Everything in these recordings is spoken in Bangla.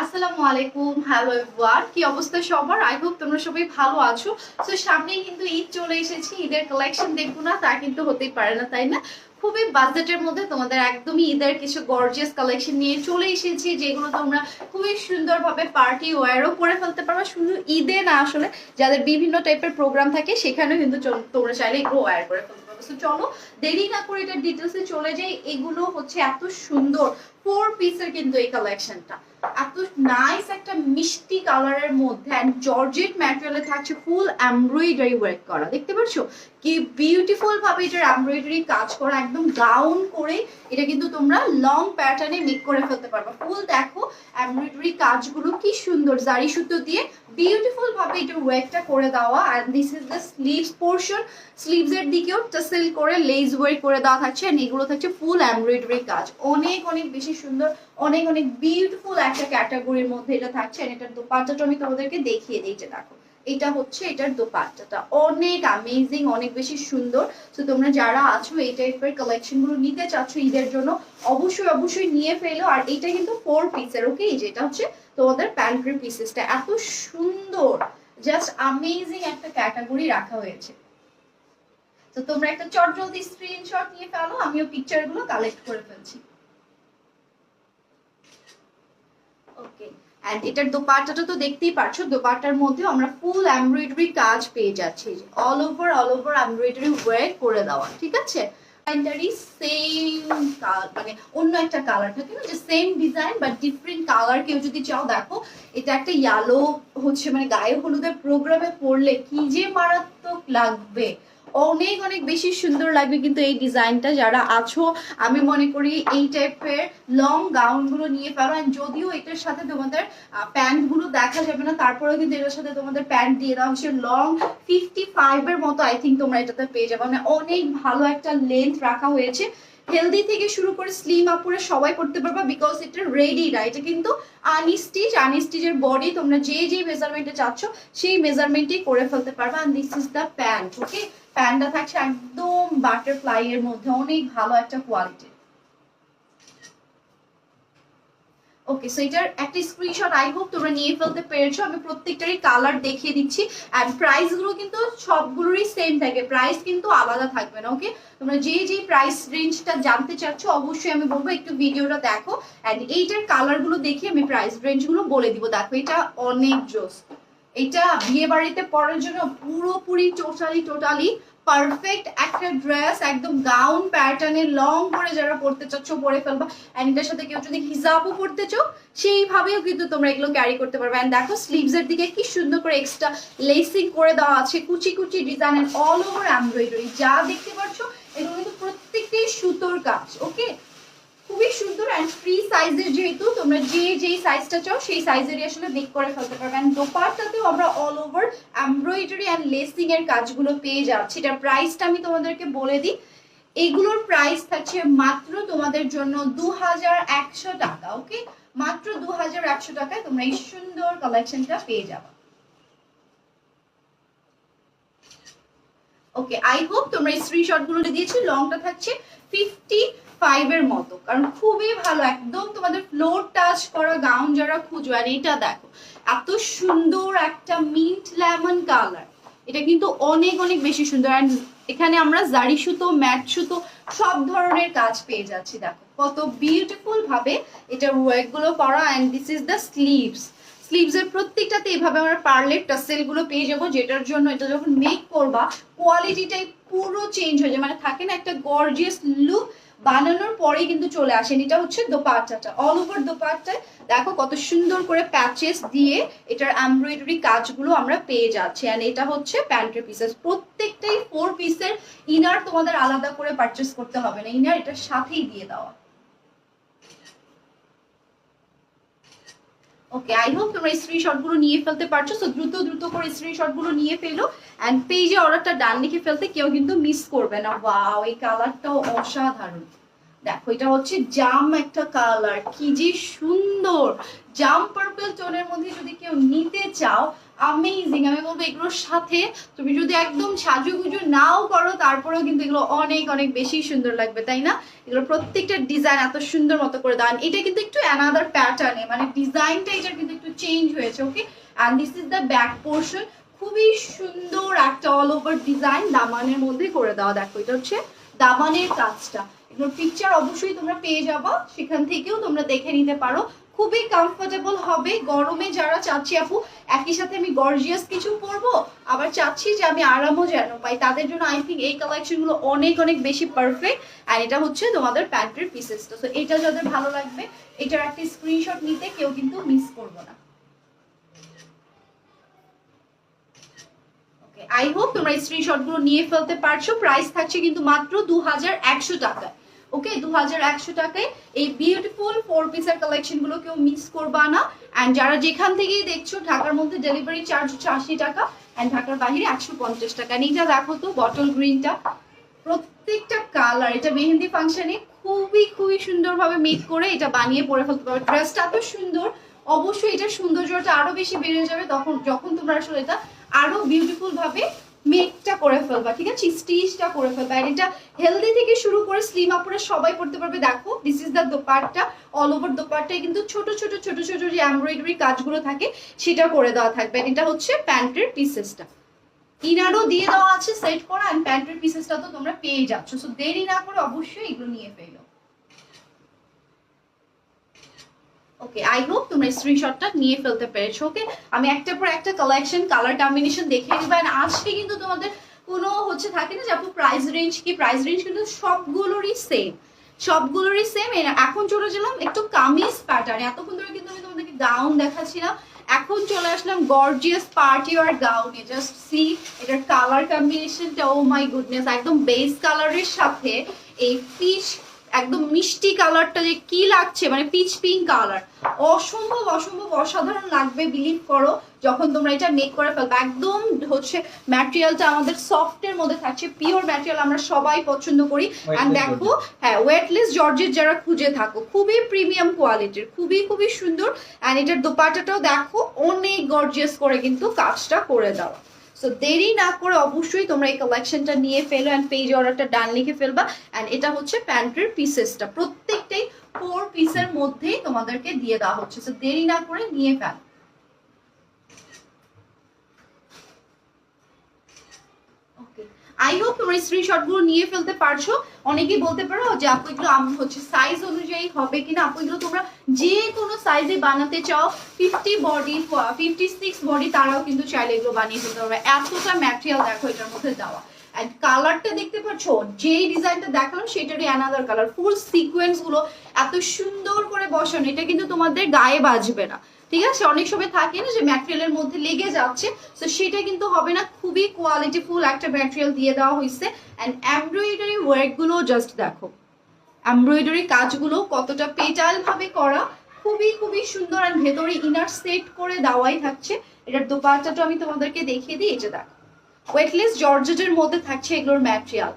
আসসালামু আলাইকুম হ্যালো এভরিওয়ান কি অবস্থা সবার? আই হোপ তোমরা সবাই ভালো আছো। তো সামনেই কিন্তু ঈদ চলে এসেছি, ঈদের কালেকশন দেখব না, তা কিন্তু হতেই পারে না, তাই না? খুবই বাজেটের মধ্যে তোমাদের একদমই ঈদের কিছু গর্জিয়াস কালেকশন নিয়ে চলে এসেছি, যেগুলো তোমরা খুবই সুন্দরভাবে পার্টি ওয়ারও করে ফেলতে পারবে। শুধু ঈদে না আসলে, যাদের বিভিন্ন টাইপের প্রোগ্রাম থাকে, সেখানেও কিন্তু তোমরা চাইলে এগুলো ওয়ার করে ফেলতে পারবে। চলো, দেরি না করে এটা ডিটেলসে চলে যাই। এগুলো হচ্ছে এত সুন্দর ফোর পিসের কিন্তু এই কালেকশনটা এত নাইস একটা মিষ্টি কালারের মধ্যে অ্যান্ড জর্জেট ম্যাটেরিয়ালে থাকছে ফুল এমব্রয়ডারি ওয়ার্ক করা। দেখতে পাচ্ছ কি বিউটিফুল ভাবে এটার এমব্রয়ডারি কাজ করা, একদম গাউন করে এটা কিন্তু তোমরা লং প্যাটার্নে মেক করে ফেলতে পারবে। ফুল দেখো এমব্রয়ডারি কাজগুলো কি সুন্দর, জারি সুতো দিয়ে বিউটিফুল ভাবে এটার ওয়ার্কটা করে দেওয়া। And this is the sleeves portion sleeves এর দিকেও টাসেল করে লেজ ওয়ার্ক করে দেওয়া থাকছে। And এগুলো থাকছে ফুল এমব্রয়ডারি কাজ। অনেক অনেক বেশি সুন্দর, অনেক অনেক বিউটিফুল একটা ক্যাটাগরির মধ্যে এটা থাকছে and এটার দোপাট্টাটা আমি তোমাদেরকে দেখিয়ে দিই যে দেখো, এটা হচ্ছে এটার দোপাট্টাটা। অনেক অ্যামেজিং অনেক বেশি সুন্দর। তো তোমরা যারা আছো এই টাইপের কালেকশনগুলো নিতে চাচ্ছ ঈদের জন্য, অবশ্যই অবশ্যই নিয়ে ফেলো। আর এটা কিন্তু ফোর পিসের ওকে যেটা হচ্ছে তোমাদের প্যান্ট্রি পিসেসটা এত সুন্দর জাস্ট অ্যামেজিং একটা ক্যাটাগরি রাখা হয়েছে। তো তোমরা একটা চট জলদি স্ক্রিনশট নিয়ে ফেলো, আমিও পিকচারগুলো কালেক্ট করে ফেলছি। এন্ড এটার দোপাট্টাটা তো দেখতেই পাচ্ছো দোপাট্টার মধ্যে আমরা ফুল এমব্রয়ডারি কাজ পেয়ে যাচ্ছি। All over all over embroidery work করে দেওয়া, ঠিক আছে? সেম মানে অন্য একটা colour same design different colour কেউ যদি চাও দেখো, এটা একটা ইয়েলো হচ্ছে মানে গায়ে হলুদের প্রোগ্রামে পড়লে কি যে মারাত্মক লাগবে। অনেক অনেক বেশি সুন্দর লাগবে কিন্তু এই ডিজাইনটা যারা আছো। আমি মনে করি এই টাইপের লং গাউনগুলো নিয়ে পারো। অ্যান্ড যদিও এটার সাথে তোমাদের প্যান্টগুলো দেখা যাবে না, তারপরেও কিন্তু এটার সাথে তোমাদের প্যান্ট দিয়ে দেওয়া হচ্ছে লং ফিফটি ফাইভ এর মতো আই থিঙ্ক তোমরা এটাতে পেয়ে যাবে। মানে অনেক ভালো একটা লেন্থ রাখা হয়েছে। হেলদি থেকে শুরু করে স্লিম আপ করে সবাই করতে পারবা বিকজ এটা রেডি না। এটা কিন্তু আনস্টিচ আনস্টিচের বডি তোমরা যে যে মেজারমেন্টে চাচ্ছ, সেই মেজারমেন্টই করে ফেলতে পারবা। And this is the pant okay প্যান্টটা থাকছে একদম বাটারফ্লাই এর মধ্যে। অনেক ভালো একটা কোয়ালিটি ওকে সো এটার একটা স্ক্রিনশট আই হোপ তোমরা নিয়ে ফেলতে পেরেছ। আমি প্রত্যেকটারই কালার দেখিয়ে দিচ্ছি। অ্যান্ড প্রাইসগুলো কিন্তু সবগুলোরই সেম থাকে। প্রাইস কিন্তু আলাদা থাকবে না ওকে তোমরা যে যে প্রাইস রেঞ্জটা জানতে চাচ্ছ, অবশ্যই আমি বলব, একটু ভিডিওটা দেখো। অ্যান্ড এইটার কালারগুলো দেখে আমি প্রাইস রেঞ্জগুলো বলে দিব। দেখো, এটা অনেক জোস। এটা বিয়ে বাড়িতে পরার জন্য পুরোপুরি টোটালি টোটালি পারফেক্ট একটা ড্রেস একদম গাউন প্যাটার্নে লং করে যারা পড়তে চাচ্ছ, পরে ফেলবা। অ্যান্ড এটার সাথে কেউ যদি হিজাবও পড়তে চাও, সেইভাবেও কিন্তু তোমরা এগুলো ক্যারি করতে পারবে। অ্যান্ড দেখো স্লিভস এর দিকে কি সুন্দর করে এক্সট্রা লেসিং করে দেওয়া আছে, কুচি কুচি ডিজাইনের অল ওভার এমব্রয়ডারি যা দেখতে পাচ্ছ, এগুলো কিন্তু প্রত্যেকটাই সুতোর কাজ ওকে খুবই সুন্দর অ্যান্ড ফ্রি সাইজের যেহেতু, তোমরা যে যেই সাইজটা চাও, সেই সাইজেরই আসলে মেক করে ফেলতে পারবে। অ্যান্ড দোপাট্টাতেও আমরা all over embroidery and lacing এর কাজগুলো পেয়ে যাচ্ছি। এটার প্রাইসটা আমি তোমাদেরকে বলে দিই। এগুলোর প্রাইস থাকছে মাত্র তোমাদের জন্য দু হাজার একশো টাকা ওকে মাত্র দু হাজার একশো টাকায় তোমরা এই সুন্দর কালেকশনটা পেয়ে যাবে। ওকে আই হোপ তোমরা এই স্ক্রিনশটগুলো দিয়েছি লংটা থাকছে ফিফটি ফাইভ এর মতো। কারণ খুবই ভালো, একদম তোমাদের ফ্লোর টাচ করা গাউন যারা খুঁজো, আর এটা দেখো, এত সুন্দর একটা মিন্ট লেমন কালার এটা কিন্তু অনেক অনেক বেশি সুন্দর। আর এখানে আমরা জারি সুতো ম্যাট সুতো, সব ধরনের কাজ পেয়ে যাচ্ছি, দেখো। কত বিউটিফুল ভাবে এটা ওয়ার্কগুলো করা and this is the sleeves sleeves এর প্রত্যেকটাতে এভাবে আমরা পার্লের টাসেলগুলো পেয়ে যাব, যেটার জন্য এটা যখন মেক করবা কোয়ালিটিটাই পুরো চেঞ্জ হয়ে যায়। মানে থাকে না একটা গর্জিয়াস লুক বানানোর পরে কিন্তু চলে আসেন। এটা হচ্ছে দোপাট্টাটা। অল ওভার দোপাট্টায় দেখো কত সুন্দর করে প্যাচেস দিয়ে এটার এমব্রয়ডারি কাজগুলো আমরা পেয়ে যাচ্ছি। অ্যান্ড এটা হচ্ছে প্যান্টের পিসেস প্রত্যেকটাই ফোর পিসের ইনার তোমাদের আলাদা করে পারচেস করতে হবে না। ইনার এটার সাথেই দিয়ে দেওয়া। ওকে আই হোপ তোমরা স্ক্রিনশটগুলো নিয়ে ফেলতে পারছ। সো দ্রুত দ্রুত করে স্ক্রিনশটগুলো নিয়ে ফেলো। অ্যান্ড পেজে অর্ডারটা ডান লিখে ফেলতে কেউ কিন্তু মিস করবে না। ওয়াও এই কালারটাও অসাধারণ। দেখো, এটা হচ্ছে জাম একটা কালার কি যে সুন্দর। জাম পার্পল টোনের মধ্যে যদি কেউ নিতে চাও আমেজিং আমি বলব এগুলোর সাথে তুমি যদি একদম সাজুগুজু নাও করো, তারপরেও কিন্তু এগুলো অনেক অনেক বেশি সুন্দর লাগবে, তাই না? এগুলো প্রত্যেকটা ডিজাইন এত সুন্দর মতো করে দেন এটা কিন্তু একটু অ্যানাদার প্যাটার্নে মানে ডিজাইনটা এটার কিন্তু একটু চেঞ্জ হয়েছে okay and this is the back portion খুবই সুন্দর একটা অল ওভার ডিজাইন দামানের মধ্যে করে দেওয়া। দেখো, এটা হচ্ছে দামানের কাজটা। পিকচার অবশ্যই তোমরা পেয়ে যাবা, সেখান থেকেও তোমরা দেখে নিতে পারো। খুবই কমফোর্টেবল হবে, গরমে যারা চাচ্ছি আপু, একই সাথে আমি গর্জিয়াস কিছু পরবো, আবার চাচ্ছি যে আমি আরামও যেন পাই। তাদের জন্য আই থিঙ্ক এই কালেকশনগুলো অনেক অনেক বেশি পারফেক্ট আর এটা হচ্ছে তোমাদের প্যান্টের পিসেসটা তো এটা যাদের ভালো লাগবে, এটার একটা স্ক্রিনশট নিতে কেউ কিন্তু মিস করব না। আই হোপ তোমরা স্ক্রিনশটগুলো নিয়ে ফেলতে পারছ। প্রাইস থাকছে কিন্তু মাত্র দু টাকায় ওকে দু হাজার একশো টাকায় এই বিউটিফুল ফোর পিসের কালেকশনগুলো কেউ মিস করবা না। অ্যান্ড যারা যেখান থেকেই দেখছ, ঢাকার মধ্যে ডেলিভারি চার্জ হচ্ছে আশি টাকা অ্যান্ড ঢাকার বাইরে একশো পঞ্চাশ টাকা। এইটা দেখো তো বটল গ্রিনটা প্রত্যেকটা কালার এটা মেহেন্দি ফাংশনে খুবই খুবই সুন্দরভাবে মেক করে এটা বানিয়ে পরে ফেলতে পারবে ড্রেসটা এত সুন্দর। অবশ্যই এটা সৌন্দর্যটা আরও বেশি বেড়ে যাবে তখন, যখন তোমরা আসলে এটা আরও বিউটিফুল ভাবে মেকটা করে ফেলবা, ঠিক আছে? স্টিচটা করে ফেলবা। আর এটা হেলদি থেকে শুরু করে স্লিম আপুরে সবাই পড়তে পারবে। দেখো this is the dupatta. All over দোপাট্টায় কিন্তু ছোট ছোট ছোট ছোট যে এমব্রয়ডারি কাজগুলো থাকে, সেটা করে দেওয়া থাকবে। এটা হচ্ছে প্যান্টের পিসেসটা ইনারও দিয়ে দেওয়া আছে সেট করা। অ্যান্ড প্যান্টের পিসেসটা তো তোমরা পেয়ে যাচ্ছ। সো দেরি না করে অবশ্যই এগুলো নিয়ে ফেলো। ওকে আই হোপ তোমরা স্ক্রিনশটটা নিয়ে ফেলতে পেরেছ ওকে আমি একটা পর একটা কালেকশন কালার কম্বিনেশন দেখে and আজকে কিন্তু তোমাদের কোনো হচ্ছে থাকে না যে আপু প্রাইস রেঞ্জ কি? প্রাইস রেঞ্জ কিন্তু সবগুলোরই সেম সবগুলোরই সেম এখন চলে গেলাম একটু কামিজ প্যাটার্ন এতক্ষণ ধরে কিন্তু আমি তোমাদেরকে গাউন দেখাচ্ছিলাম, এখন চলে আসলাম গর্জিয়াস পার্টি আর গাউনে জাস্ট সি এটার কালার কম্বিনেশনটা ও মাই গুডনেস একদম বেস কালারের সাথে এই পিচ একদম মিষ্টি কালারটা যে কি লাগছে মানে পিচ পিঙ্ক কালার। অসম্ভব অসম্ভব অসাধারণ লাগবে বিলিভ করো যখন তোমরা এটা মেক করে ফেলবে। একদম হচ্ছে ম্যাটেরিয়ালটা আমাদের সফটের মধ্যে থাকছে পিওর ম্যাটেরিয়াল আমরা সবাই পছন্দ করি। অ্যান্ড দেখো হ্যাঁ ওয়েটলেস জর্জের যারা খুঁজে থাকো খুবই প্রিমিয়াম কোয়ালিটির খুবই খুবই সুন্দর। অ্যান্ড এটার দোপাটাটাও দেখো অনেক গর্জিয়াস করে কিন্তু কাজটা করে দেওয়া সো দেরি না করে অবশ্যই তোমরা এই কালেকশনটা নিয়ে ফেলো অ্যান্ড পেজ অর্ডারটা ডান লিখে ফেলবা। অ্যান্ড এটা হচ্ছে প্যান্টের পিসেসটা প্রত্যেকটাই ফোর পিসের মধ্যেই তোমাদেরকে দিয়ে দেওয়া হচ্ছে। সো দেরি না করে নিয়ে ফেল। আই হোপ তোমরা স্ক্রিনশটগুলো নিয়ে ফেলতে পারছ। অনেকেই বলতে পারো যে, আপু, এগুলো হচ্ছে সাইজ অনুযায়ী হবে কিনা? আপু, এগুলো তোমরা যে কোনো সাইজে বানাতে চাও fifty body fifty six body তারাও কিন্তু চাইলে এগুলো বানিয়ে ফেলতে পারবে। এতটা ম্যাটেরিয়াল দেখো এটার মধ্যে দেওয়া। অ্যান্ড কালারটা দেখতে পাচ্ছ? যেই ডিজাইনটা দেখালাম, সেটারই অ্যানাদার কালার ফুল সিকোয়েন্সগুলো এত সুন্দর করে বসানো, এটা কিন্তু তোমাদের গায়ে বাজবে না। ঠিক আছে? অনেক সময় থাকে না যে ম্যাটেরিয়ালের মধ্যে লেগে যাচ্ছে, তো সেটা কিন্তু হবে না। খুবই কোয়ালিটি ফুল একটা ম্যাটেরিয়াল দিয়ে দেওয়া হয়েছে। অ্যান্ড এমব্রয়ডারি ওয়ার্কগুলো জাস্ট দেখো। এমব্রয়ডারি কাজগুলো কতটা পেটাল ভাবে করা, খুবই খুবই সুন্দর। আর ভেতরে ইনার সেট করে দেওয়াই থাকছে। এটার দোপাট্টাটা আমি তোমাদেরকে দেখিয়ে দিই এটা দেখো। ওয়েটলেস জর্জেটের মধ্যে থাকছে এগুলোর ম্যাটেরিয়াল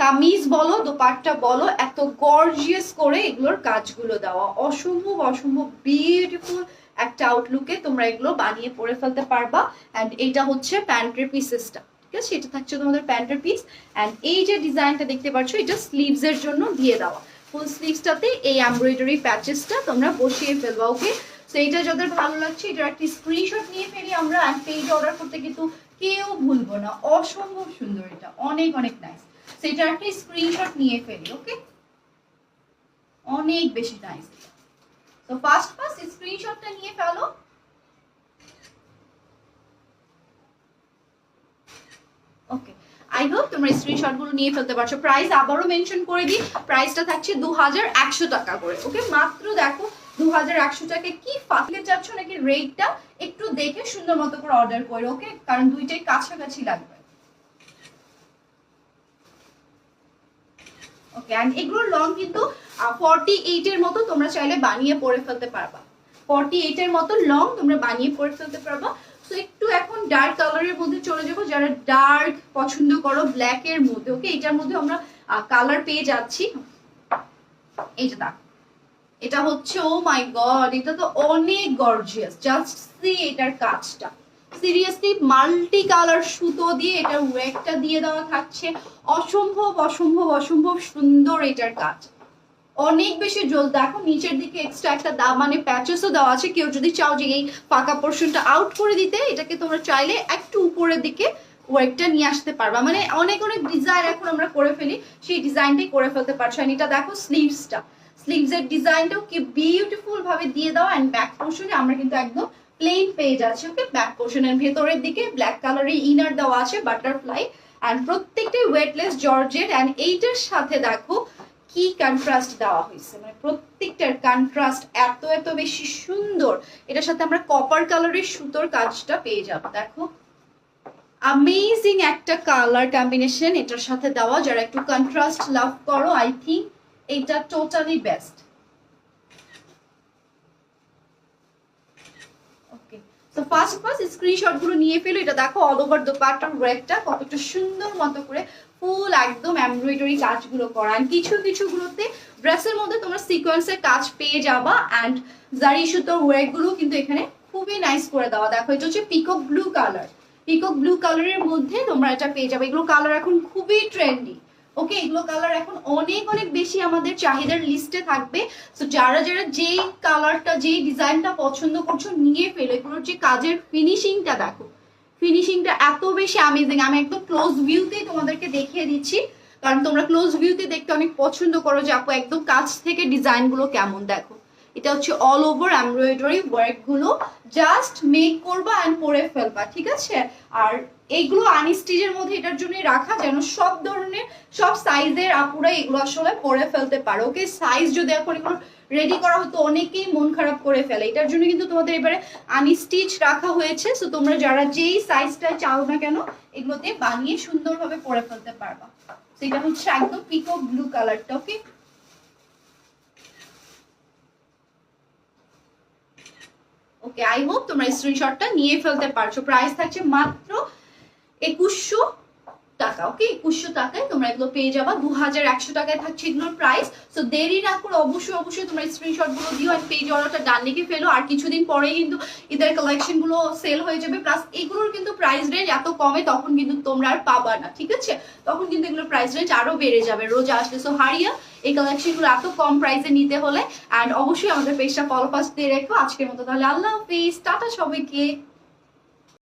কামিজ বলো, দোপাট্টা বলো, এত গর্জিয়াস করে এগুলোর কাজগুলো দেওয়া। অসম্ভব অসম্ভব বিউটিফুল একটা আউটলুকে তোমরা এগুলো বানিয়ে পরে ফেলতে পারবা। অ্যান্ড এটা হচ্ছে প্যান্টের পিসেসটা ঠিক আছে? এটা থাকছে তোমাদের প্যান্টের পিস অ্যান্ড এই যে ডিজাইনটা দেখতে পাচ্ছ, এটা স্লিভস এর জন্য দিয়ে দেওয়া। ফুল স্লিভসটাতে এই এমব্রয়ডারি প্যাচেসটা তোমরা বসিয়ে ফেলবা ওকে তো এইটা যাদের ভালো লাগছে, এটার একটি স্ক্রিনশট নিয়ে ফেলি আমরা। অ্যান্ড পেজ অর্ডার করতে কিন্তু কেউ ভুলবো না, অসম্ভব সুন্দর এটা, অনেক অনেক নাইস সেটার একটা স্ক্রিনশট নিয়ে ফেলি ওকে অনেক বেশি নাইস তো ফার্স্ট ফার্স্ট স্ক্রিনশটটা নিয়ে ফেলো। ওকে আই হোপ তোমরা স্ক্রিনশটগুলো নিয়ে ফেলতে পারছ। প্রাইস আবারও মেনশন করে দিই। প্রাইসটা থাকছে দু হাজার একশো টাকা করে ওকে মাত্র দেখো দু হাজার একশো টাকা কি নাকি একটু দেখে সুন্দর মতো করে অর্ডার ওকে কারণ দুইটাই কাছাকাছি লাগবে। ওকে এগুলোর লং কিন্তু এইট মতো তোমরা চাইলে বানিয়ে পরে ফেলতে পারবা। ফর্টি এইট এর মতো লং তোমরা বানিয়ে পরে ফেলতে পারবা। তো একটু এখন ডার্ক কালারের মধ্যে চলে যাব, যারা ডার্ক পছন্দ করো ব্ল্যাক এর মধ্যে ওকে এটার মধ্যে আমরা কালার পেয়ে যাচ্ছি। এই যে দেখো এটা হচ্ছে ও মাই গড এটা তো অনেক গর্জিয়াস জাস্ট সি এটার কাজটা। সিরিয়াসলি মাল্টি কালার সুতো দিয়ে এটার ওয়েটটা দিয়ে দেওয়া থাকছে। অসম্ভব অসম্ভব অসম্ভব সুন্দর এটার কাজ। অনেক বেশি জল। দেখো, নিচের দিকে এক্সট্রা একটা দা মানে প্যাচেসও দেওয়া আছে। কেউ যদি চাও যে এই ফাঁকা পোর্শনটা আউট করে দিতে, এটাকে তোমরা চাইলে একটু উপরের দিকে ওয়েটটা নিয়ে আসতে পারবা। মানে অনেক অনেক ডিজাইন এখন আমরা করে ফেলি। সেই ডিজাইনটাই করে ফেলতে পারছ। এটা দেখো স্লিভসটা স্লিভসের ডিজাইনটাও কি বিউটিফুল ভাবে দিয়ে দাও অ্যান্ড ব্যাক পোর্শনে আমরা কিন্তু একদম প্লেন পেজ আছে ওকে ব্যাক পোর্শনের ভেতরের দিকে ব্ল্যাক কালারের ইনার দেওয়া আছে বাটারফ্লাই অ্যান্ড প্রত্যেকটাই ওয়েটলেস জর্জেট অ্যান্ড এইটার সাথে দেখো কি কন্ট্রাস্ট দেওয়া হয়েছে মানে প্রত্যেকটার কন্ট্রাস্ট এত এত বেশি সুন্দর। এটার সাথে আমরা কপার কালারের সুতোর কাজটা পেয়ে যাব, দেখো। আমেজিং একটা কালার কম্বিনেশন এটার সাথে দেওয়া, যারা একটু কন্ট্রাস্ট লাভ করো আই থিঙ্ক এটা টোটালি বেস্ট ওকে তো ফার্স্ট ফার্স্ট স্ক্রিনশটগুলো নিয়ে ফেলো। এটা দেখো অল ওভার দোপাট্টার ওয়েটটা কতটা সুন্দর মতো করে ফুল একদম এমব্রয়ডারি কাজগুলো করা। And কিছু কিছু গুলোতে ড্রেসের মধ্যে তোমরা সিকোয়েন্সের কাজ পেয়ে যাবা। অ্যান্ড জারি সুতোর ওয়েটগুলো কিন্তু এখানে খুবই নাইস করে দেওয়া। দেখো, এটা হচ্ছে peacock blue colour peacock blue কালারের মধ্যে তোমরা এটা পেয়ে যাবে। এগুলো কালার এখন খুবই ট্রেন্ডি ওকে এগুলো কালার এখন অনেক অনেক বেশি আমাদের চাহিদার লিস্টে থাকবে। তো যারা যারা যেই কালারটা যেই ডিজাইনটা পছন্দ করছ, নিয়ে ফেলো। এগুলোর যে কাজের ফিনিশিংটা দেখো। ফিনিশিংটা এত বেশি অ্যামেজিং আমি একদম ক্লোজ ভিউতেই তোমাদেরকে দেখিয়ে দিচ্ছি। কারণ তোমরা ক্লোজ ভিউতে দেখতে অনেক পছন্দ করো যে আপু, একদম কাছ থেকে ডিজাইনগুলো কেমন দেখো। এটা হচ্ছে অল ওভার এমব্রয়ডারি ওয়ার্কগুলো জাস্ট মেক করবা অ্যান্ড পরে ফেলবা, ঠিক আছে? আর এইগুলো আনস্টিচের মধ্যে এটার জন্য রাখা যেন সব ধরনের, সব সাইজের আপুরা এগুলো আসলে পরে ফেলতে পারো। ওকে সাইজ যদি এখন এগুলো রেডি করা হতো, অনেকেই মন খারাপ করে ফেলে। এটার জন্য কিন্তু তোমাদের এবারে আনস্টিচ রাখা হয়েছে। সো তোমরা যারা যেই সাইজটা চাও না কেন, এগুলোতে বানিয়ে সুন্দরভাবে পরে ফেলতে পারবা। সেটা হচ্ছে একদম পিকো ব্লু কালারটা ওকে ওকে আই হোপ তোমরা স্ক্রিনশটটা নিয়ে ফেলতে পারছ। প্রাইস থাকছে মাত্র একুশশো টাকা ওকে একুশশো টাকায় তোমরা এগুলো পেয়ে যাবা। দু হাজার একশো টাকায় থাকছে এগুলোর প্রাইস তো দেরি না করে অবশ্যই অবশ্যই তোমরা স্ক্রিনশটগুলো দিও আর পেজ অর্ডারটা ডান লিখে ফেলো। আর কিছুদিন পরেই কিন্তু ঈদের কালেকশনগুলো সেল হয়ে যাবে। প্লাস এগুলোর কিন্তু প্রাইস রেঞ্জ এত কমে তখন কিন্তু তোমরা আর পাবা না, ঠিক আছে? তখন কিন্তু এগুলোর প্রাইস রেঞ্জ আরও বেড়ে যাবে, রোজ আসলে। সো হারিয়া, এই কালেকশনগুলো এত কম প্রাইসে নিতে হলে। অ্যান্ড অবশ্যই আমাদের পেজটা ফলো ফাস্ট দিয়ে রেখো আজকের মতো তাহলে আল্লাহ হাফিজ। টাটা সবাইকে।